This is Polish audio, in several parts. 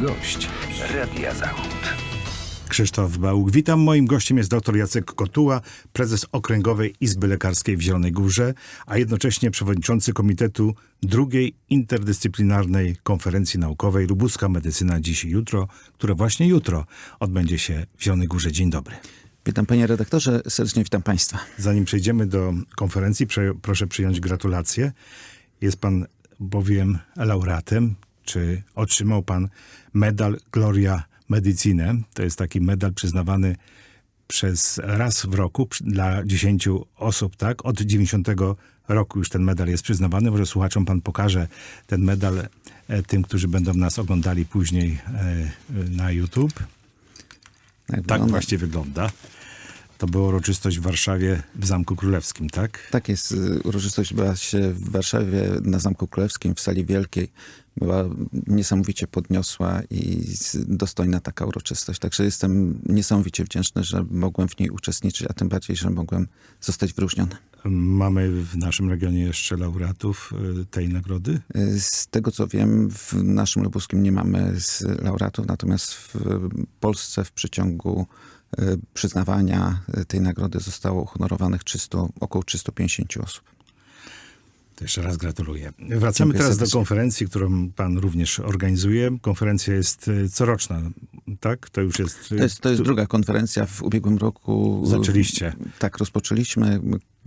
gość Radia Zachód. Krzysztof Bałuk. Witam. Moim gościem jest dr Jacek Kotuła, prezes Okręgowej Izby Lekarskiej w Zielonej Górze, a jednocześnie przewodniczący Komitetu drugiej interdyscyplinarnej konferencji naukowej Lubuska Medycyna Dziś i Jutro, które właśnie jutro odbędzie się w Zielonej Górze. Dzień dobry. Witam panie redaktorze, serdecznie witam państwa. Zanim przejdziemy do konferencji, proszę przyjąć gratulacje. Jest pan bowiem laureatem, czy otrzymał pan medal Gloria Medicine. To jest taki medal przyznawany przez raz w roku dla 10 osób, tak? Od 90 roku już ten medal jest przyznawany. Może słuchaczom pan pokaże ten medal e, tym, którzy będą nas oglądali później e, e, na YouTube. Tak, Tak właśnie wygląda. To była uroczystość w Warszawie w Zamku Królewskim, tak? Tak jest. y, Uroczystość była się w Warszawie na Zamku Królewskim w sali wielkiej. Była niesamowicie podniosła i dostojna taka uroczystość. Także jestem niesamowicie wdzięczny, że mogłem w niej uczestniczyć, a tym bardziej, że mogłem zostać wyróżniony. Mamy w naszym regionie jeszcze laureatów y, tej nagrody. Y, Z tego co wiem, w naszym Lubuskim nie mamy laureatów, natomiast w Polsce w przeciągu y, przyznawania tej nagrody zostało uhonorowanych 300, około 350 osób. To jeszcze raz gratuluję. Wracamy Dziękuję teraz do konferencji, którą pan również organizuje. Konferencja jest y, coroczna, tak? To już jest... y, To jest, to jest druga konferencja w ubiegłym roku. Zaczęliście. Tak, rozpoczęliśmy.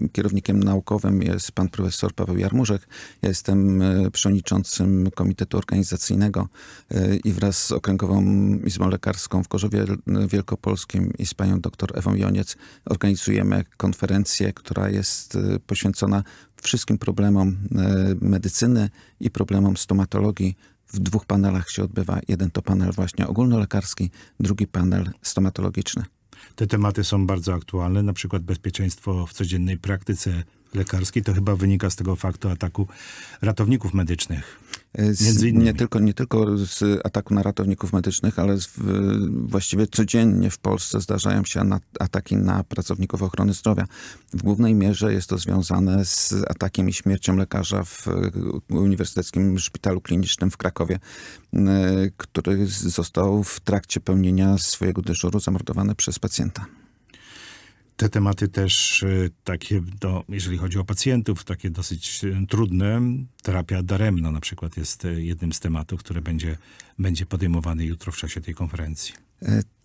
Kierownikiem naukowym jest pan profesor Paweł Jarmużek. Ja jestem e, przewodniczącym Komitetu Organizacyjnego e, i wraz z Okręgową Izbą Lekarską w Korzowie Wielkopolskim i z panią dr Ewą Joniec organizujemy konferencję, która jest e, poświęcona wszystkim problemom e, medycyny i problemom stomatologii. W dwóch panelach się odbywa. Jeden to panel właśnie ogólnolekarski, drugi panel stomatologiczny. Te tematy są bardzo aktualne, na przykład bezpieczeństwo w codziennej praktyce lekarskiej. To chyba wynika z tego faktu ataku ratowników medycznych. Z, Między innymi. nie, tylko, nie tylko z ataku na ratowników medycznych, ale z, w, właściwie codziennie w Polsce zdarzają się na, ataki na pracowników ochrony zdrowia. W głównej mierze jest to związane z atakiem i śmiercią lekarza w e, Uniwersyteckim Szpitalu Klinicznym w Krakowie, m, który z- został w trakcie pełnienia swojego dyżuru zamordowany przez pacjenta. Te tematy też y, takie, do, jeżeli chodzi o pacjentów, takie dosyć y, trudne. Terapia daremna na przykład jest y, jednym z tematów, które będzie, będzie podejmowany jutro w czasie tej konferencji.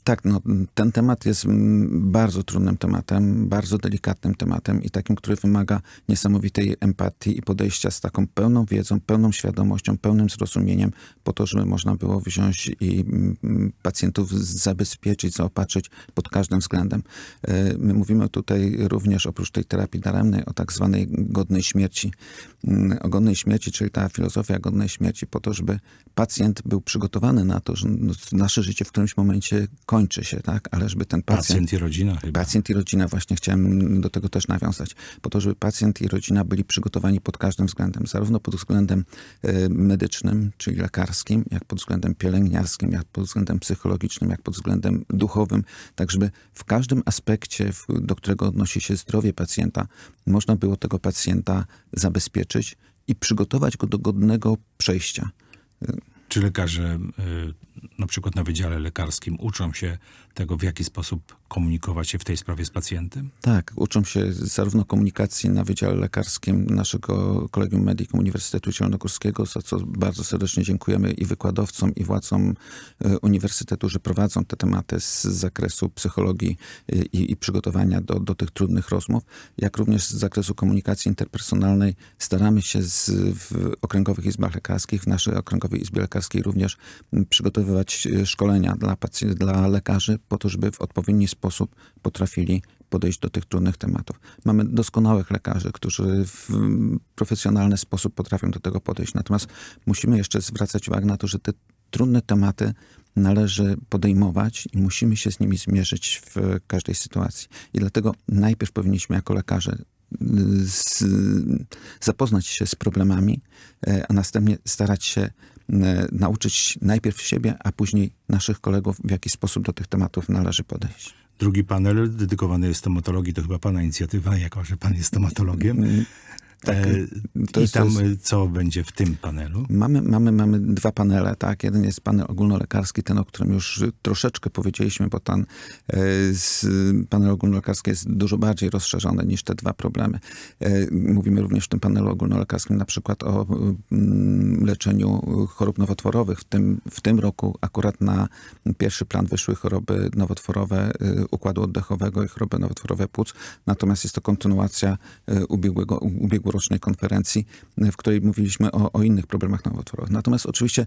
Tak, no, ten temat jest mm, bardzo trudnym tematem, bardzo delikatnym tematem i takim, który wymaga niesamowitej empatii i podejścia z taką pełną wiedzą, pełną świadomością, pełnym zrozumieniem, po to, żeby można było wziąć i mm, pacjentów zabezpieczyć, zaopatrzyć pod każdym względem. E, My mówimy tutaj również oprócz tej terapii daremnej o tak zwanej godnej śmierci. Mm, O godnej śmierci, czyli ta filozofia godnej śmierci, po to, żeby pacjent był przygotowany na to, że no, nasze życie w którymś momencie kończy się, tak? Ale żeby ten pacjent, Pacjent i rodzina chyba. pacjent i rodzina, właśnie chciałem do tego też nawiązać, po to, żeby pacjent i rodzina byli przygotowani pod każdym względem, zarówno pod względem e, medycznym, czyli lekarskim, jak pod względem pielęgniarskim, jak pod względem psychologicznym, jak pod względem duchowym, tak żeby w każdym aspekcie, do którego odnosi się zdrowie pacjenta, można było tego pacjenta zabezpieczyć i przygotować go do godnego przejścia. Czy lekarze y, na przykład na wydziale lekarskim uczą się tego, w jaki sposób komunikować się w tej sprawie z pacjentem? Tak, uczą się zarówno komunikacji na Wydziale Lekarskim naszego Kolegium Medicum Uniwersytetu Zielonogórskiego, za co bardzo serdecznie dziękujemy i wykładowcom, i władcom e, uniwersytetu, że prowadzą te tematy z zakresu psychologii e, i, i przygotowania do, do tych trudnych rozmów, jak również z zakresu komunikacji interpersonalnej. Staramy się z, w okręgowych izbach lekarskich, w naszej okręgowej izbie lekarskiej również przygotowywać e, szkolenia dla, pacj- dla lekarzy po to, żeby w odpowiedni sposób potrafili podejść do tych trudnych tematów. Mamy doskonałych lekarzy, którzy w profesjonalny sposób potrafią do tego podejść. Natomiast musimy jeszcze zwracać uwagę na to, że te trudne tematy należy podejmować i musimy się z nimi zmierzyć w każdej sytuacji. I dlatego najpierw powinniśmy jako lekarze y, z, zapoznać się z problemami, e, a następnie starać się e, nauczyć najpierw siebie, a później naszych kolegów, w jaki sposób do tych tematów należy podejść. Drugi panel dedykowany jest stomatologii, to chyba pana inicjatywa, jako że pan jest stomatologiem. Tak, E, to I jest- tam e, co będzie w tym panelu? Mamy, mamy, mamy dwa panele, tak. Jeden jest panel ogólnolekarski, ten, o którym już troszeczkę powiedzieliśmy, bo ten e, panel ogólnolekarski jest dużo bardziej rozszerzony niż te dwa problemy. E, Mówimy również w tym panelu ogólnolekarskim na przykład o mm, leczeniu chorób nowotworowych. W tym, w tym roku akurat na pierwszy plan wyszły choroby nowotworowe y, układu oddechowego i choroby nowotworowe płuc. Natomiast jest to kontynuacja y, ubiegłego, ubiegłorocznej konferencji, y, w której mówiliśmy o, o innych problemach nowotworowych. Natomiast oczywiście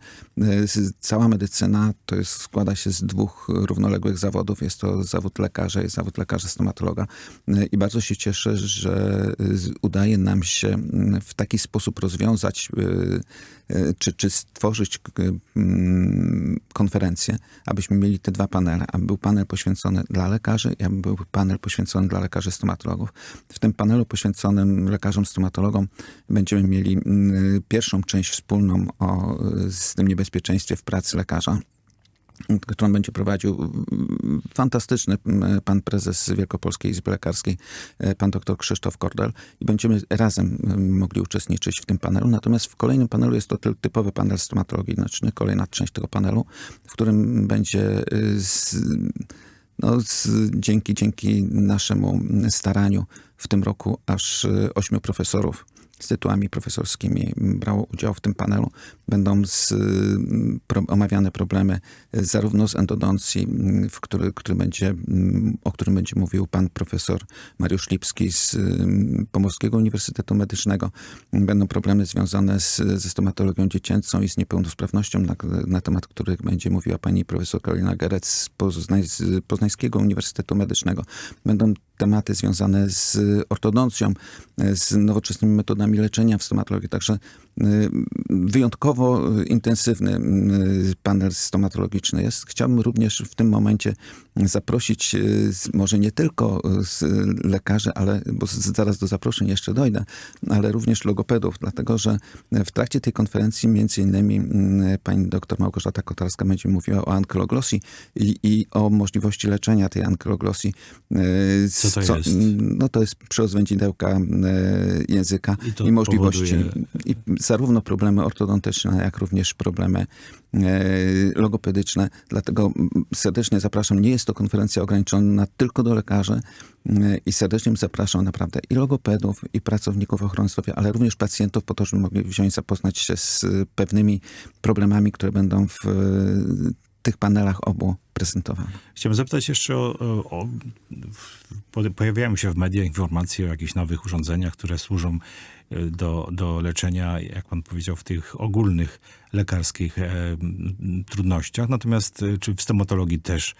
z- cała medycyna to jest, składa się z dwóch równoległych zawodów. Jest to zawód lekarza i zawód lekarza stomatologa. Y, I bardzo się cieszę, że udaje nam się y, w taki sposób rozwiązać czy, czy stworzyć mm, konferencję, abyśmy mieli te dwa panele, aby był panel poświęcony dla lekarzy i aby był panel poświęcony dla lekarzy stomatologów. W tym panelu poświęconym lekarzom stomatologom będziemy mieli mm, pierwszą część wspólną o z tym niebezpieczeństwie w pracy lekarza którą będzie prowadził mm, fantastyczny mm, pan prezes Wielkopolskiej Izby Lekarskiej, e, pan dr Krzysztof Kordel i będziemy razem mogli uczestniczyć w tym panelu. Natomiast w kolejnym panelu jest to typowy panel stomatologiczny, kolejna część tego panelu, w którym będzie y, z, no, z, dzięki, dzięki naszemu staraniu w tym roku aż y, ośmiu profesorów z tytułami profesorskimi brało udział w tym panelu. Będą z, pro, omawiane problemy zarówno z endodoncji, w który, który będzie, o którym będzie mówił pan profesor Mariusz Lipski z Pomorskiego Uniwersytetu Medycznego. Będą problemy związane z, ze stomatologią dziecięcą i z niepełnosprawnością, na, na temat których będzie mówiła pani profesor Karolina Gerec z, Poznań, z Poznańskiego Uniwersytetu Medycznego. Będą tematy związane z ortodoncją, e, z nowoczesnymi metodami leczenia w stomatologii. Także y, wyjątkowo intensywny panel stomatologiczny jest. Chciałbym również w tym momencie zaprosić może nie tylko lekarzy, ale bo zaraz do zaproszeń jeszcze dojdę, ale również logopedów, dlatego że w trakcie tej konferencji między innymi pani doktor Małgorzata Kotarska będzie mówiła o ankyloglosji i, i o możliwości leczenia tej ankyloglosji. y, Co to jest? No to jest przyrozwędzidełka y, języka I i możliwości. powoduje- I zarówno problemy ortodontyczne, jak również problemy e, logopedyczne. Dlatego serdecznie zapraszam. Nie jest to konferencja ograniczona tylko do lekarzy e, i serdecznie zapraszam naprawdę i logopedów, i pracowników ochrony zdrowia, ale również pacjentów po to, żeby mogli wziąć, zapoznać się z e, pewnymi problemami, które będą w e, tych panelach obu prezentowane. Chciałem zapytać jeszcze o, o, o po- pojawiają się w mediach informacje o jakichś nowych urządzeniach, które służą e, do, do leczenia, jak pan powiedział, w tych ogólnych lekarskich e, trudnościach. Natomiast e, czy w stomatologii też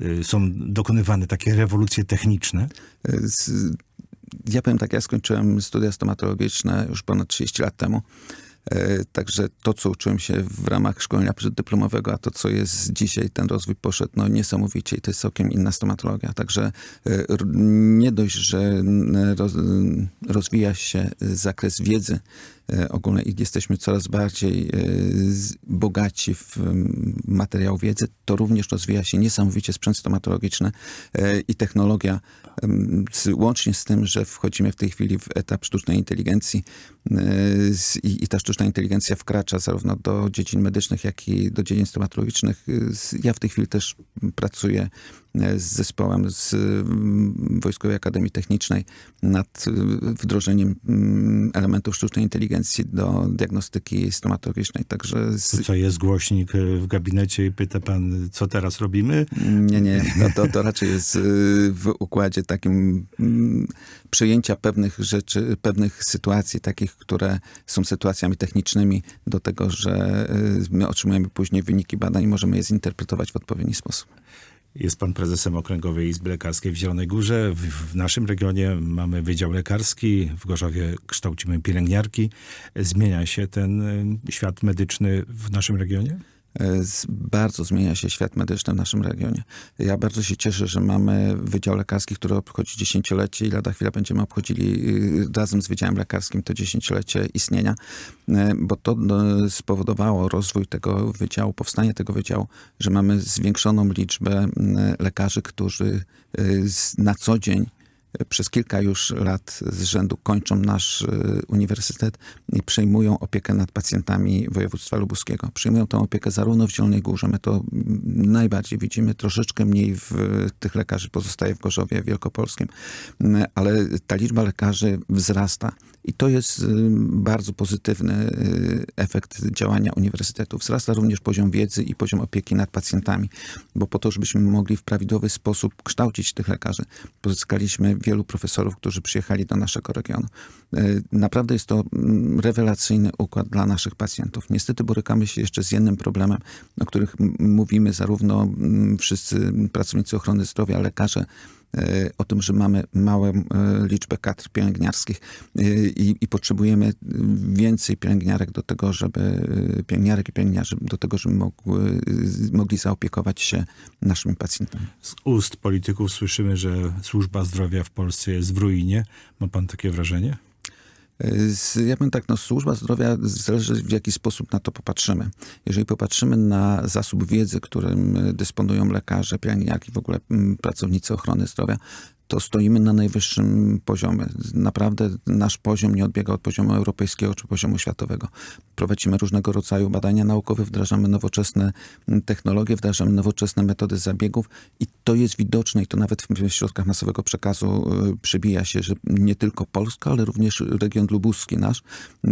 e, są dokonywane takie rewolucje techniczne? Z- Ja powiem tak, ja skończyłem studia stomatologiczne już ponad 30 lat temu. E, Także to, co uczyłem się w ramach szkolenia przeddyplomowego, a to, co jest dzisiaj, ten rozwój poszedł no, niesamowicie i to jest całkiem inna stomatologia. Także e, nie dość, że rozwija się zakres wiedzy e, ogólnej i jesteśmy coraz bardziej bogaci w materiał wiedzy, to również rozwija się niesamowicie sprzęt stomatologiczny i technologia, łącznie z tym, że wchodzimy w tej chwili w etap sztucznej inteligencji i, i ta sztuczna inteligencja wkracza zarówno do dziedzin medycznych, jak i do dziedzin stomatologicznych. Z- Ja w tej chwili też pracuję z zespołem z mm, Wojskowej Akademii Technicznej nad e, wdrożeniem mm, elementów sztucznej inteligencji do diagnostyki stomatologicznej. Także z, To co, jest głośnik e, w gabinecie i pyta pan, co teraz robimy? Nie, nie, no to, to raczej jest y, w układzie takim mm, przyjęcia pewnych rzeczy, pewnych sytuacji, takich, które są sytuacjami technicznymi, do tego, że y, my otrzymujemy później wyniki badań i możemy je zinterpretować w odpowiedni sposób. Jest pan prezesem Okręgowej Izby Lekarskiej w Zielonej Górze. W, w naszym regionie mamy Wydział Lekarski, w Gorzowie kształcimy pielęgniarki. Zmienia się ten e, świat medyczny w naszym regionie? E, Bardzo zmienia się świat medyczny w naszym regionie. Ja bardzo się cieszę, że mamy Wydział Lekarski, który obchodzi dziesięciolecie i lada chwila będziemy obchodzili y, razem z Wydziałem Lekarskim to dziesięciolecie istnienia, e, bo to no, spowodowało rozwój tego wydziału, powstanie tego wydziału, że mamy zwiększoną liczbę m, lekarzy, którzy y, na co dzień przez kilka już lat z rzędu kończą nasz y, uniwersytet i przejmują opiekę nad pacjentami województwa lubuskiego. Przyjmują tę opiekę zarówno w Zielonej Górze, my to mm, najbardziej widzimy, troszeczkę mniej w tych lekarzy pozostaje w Gorzowie Wielkopolskim, Mm, ale ta liczba lekarzy wzrasta. I to jest y, bardzo pozytywny y, efekt działania uniwersytetu. Wzrasta również poziom wiedzy i poziom opieki nad pacjentami, bo po to, żebyśmy mogli w prawidłowy sposób kształcić tych lekarzy, pozyskaliśmy wielu profesorów, którzy przyjechali do naszego regionu. Y, Naprawdę jest to mm, rewelacyjny układ dla naszych pacjentów. Niestety borykamy się jeszcze z jednym problemem, o których mówimy zarówno mm, wszyscy pracownicy ochrony zdrowia, lekarze, e, o tym, że mamy małą e, liczbę kadr pielęgniarskich e, i, i potrzebujemy więcej pielęgniarek do tego, żeby e, pielęgniarek i pielęgniarzy do tego, żeby mogły, mogli zaopiekować się naszymi pacjentami. Z ust polityków słyszymy, że służba zdrowia w Polsce jest w ruinie. Ma pan takie wrażenie? Ja bym tak, no służba zdrowia zależy w jaki sposób na to popatrzymy. Jeżeli popatrzymy na zasób wiedzy, którym dysponują lekarze, pielęgniarki, w ogóle mm, pracownicy ochrony zdrowia, to stoimy na najwyższym poziomie. Naprawdę nasz poziom nie odbiega od poziomu europejskiego czy poziomu światowego. Prowadzimy różnego rodzaju badania naukowe, wdrażamy nowoczesne technologie, wdrażamy nowoczesne metody zabiegów i to jest widoczne i to nawet w środkach masowego przekazu y, przebija się, że nie tylko Polska, ale również region lubuski nasz y,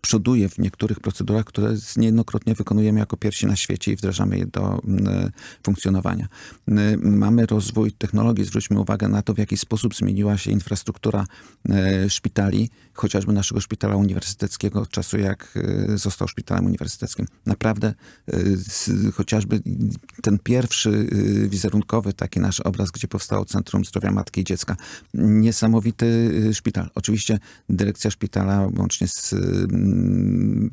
przoduje w niektórych procedurach, które niejednokrotnie wykonujemy jako pierwsi na świecie i wdrażamy je do funkcjonowania. Mamy rozwój technologii, zwróćmy uwagę na to, w jaki sposób zmieniła się infrastruktura e, szpitali, chociażby naszego szpitala uniwersyteckiego od czasu, jak e, został szpitalem uniwersyteckim. Naprawdę e, chociażby ten pierwszy wizerunkowy taki nasz obraz, gdzie powstało Centrum Zdrowia Matki i Dziecka. Niesamowity szpital. Oczywiście dyrekcja szpitala łącznie z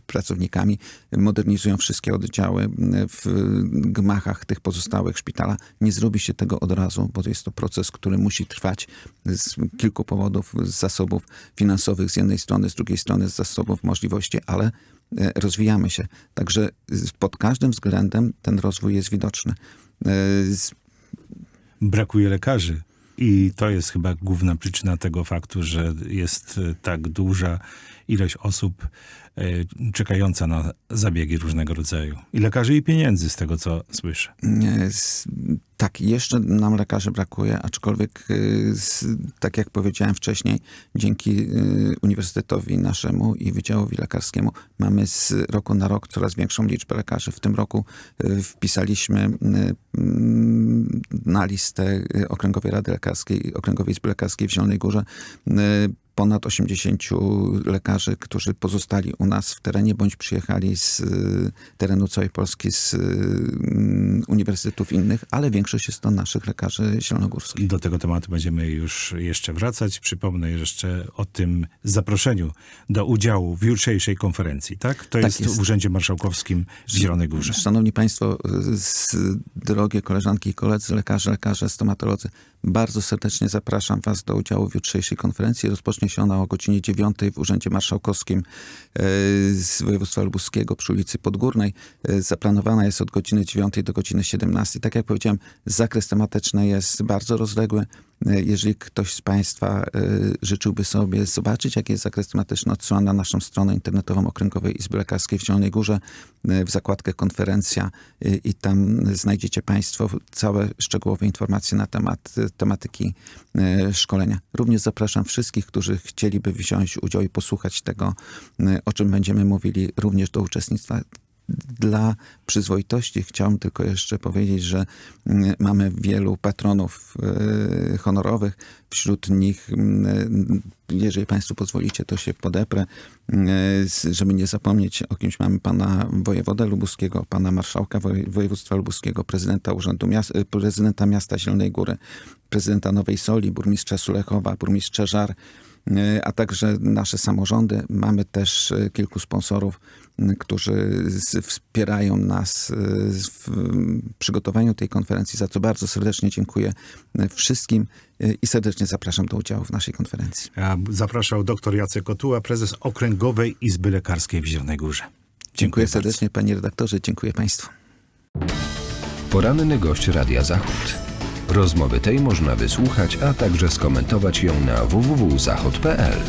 pracownikami modernizują wszystkie oddziały e, w gmachach tych pozostałych szpitala. Nie zrobi się tego od razu, bo jest to proces, który musi trwać z kilku powodów, z zasobów finansowych z jednej strony, z drugiej strony z zasobów możliwości, ale e, rozwijamy się. Także pod każdym względem ten rozwój jest widoczny. E, Brakuje lekarzy. I to jest chyba główna przyczyna tego faktu, że jest e, tak duża ilość osób e, czekająca na zabiegi różnego rodzaju. I lekarzy, i pieniędzy, z tego co słyszę. Tak, jeszcze nam lekarzy brakuje, aczkolwiek, z, tak jak powiedziałem wcześniej, dzięki y, Uniwersytetowi naszemu i Wydziałowi Lekarskiemu mamy z roku na rok coraz większą liczbę lekarzy. W tym roku wpisaliśmy na listę Okręgowej Rady Lekarskiej, Okręgowej Izby Lekarskiej w Zielonej Górze ponad 80 lekarzy, którzy pozostali u nas w terenie, bądź przyjechali z y, terenu całej Polski, z y, mm, uniwersytetów innych, ale większość jest to naszych lekarzy zielonogórskich. Do tego tematu będziemy już jeszcze wracać. Przypomnę jeszcze o tym zaproszeniu do udziału w jutrzejszej konferencji, tak? To Tak jest, jest. w Urzędzie Marszałkowskim w Zielonej Górze. Szanowni Państwo, drogie koleżanki i koledzy, lekarze, lekarze, stomatolodzy, bardzo serdecznie zapraszam Was do udziału w jutrzejszej konferencji. Rozpocznie się ona o godzinie 9 w Urzędzie Marszałkowskim e, z województwa lubuskiego przy ulicy Podgórnej. E, Zaplanowana jest od godziny 9 do godziny 17. Tak jak powiedziałem, zakres tematyczny jest bardzo rozległy. E, Jeżeli ktoś z Państwa e, życzyłby sobie zobaczyć, jaki jest zakres tematyczny, odsyłam na naszą stronę internetową Okręgowej Izby Lekarskiej w Zielonej Górze e, w zakładkę konferencja i tam znajdziecie Państwo całe szczegółowe informacje na temat tematyki szkolenia. Również zapraszam wszystkich, którzy chcieliby wziąć udział i posłuchać tego, o czym będziemy mówili, również do uczestnictwa dla przyzwoitości chciałbym tylko jeszcze powiedzieć, że mm, mamy wielu patronów e, honorowych. Wśród nich, mm, jeżeli Państwo pozwolicie, to się podeprę, mm, z- żeby nie zapomnieć o kimś. Mamy pana wojewodę lubuskiego, pana marszałka woje- województwa lubuskiego, prezydenta urzędu miast, e, prezydenta miasta Zielonej Góry, prezydenta Nowej Soli, burmistrza Sulechowa, burmistrza Żar, e, a także nasze samorządy. Mamy też e, kilku sponsorów, m, którzy wspierają nas w przygotowaniu tej konferencji, za co bardzo serdecznie dziękuję wszystkim i serdecznie zapraszam do udziału w naszej konferencji. Zapraszał dr Jacek Kotuła, prezes Okręgowej Izby Lekarskiej w Zielonej Górze. Dziękuję bardzo. serdecznie panie redaktorze, dziękuję państwu. Poranny gość Radia Zachód. Rozmowy tej można wysłuchać, a także skomentować ją na www.zachod.pl.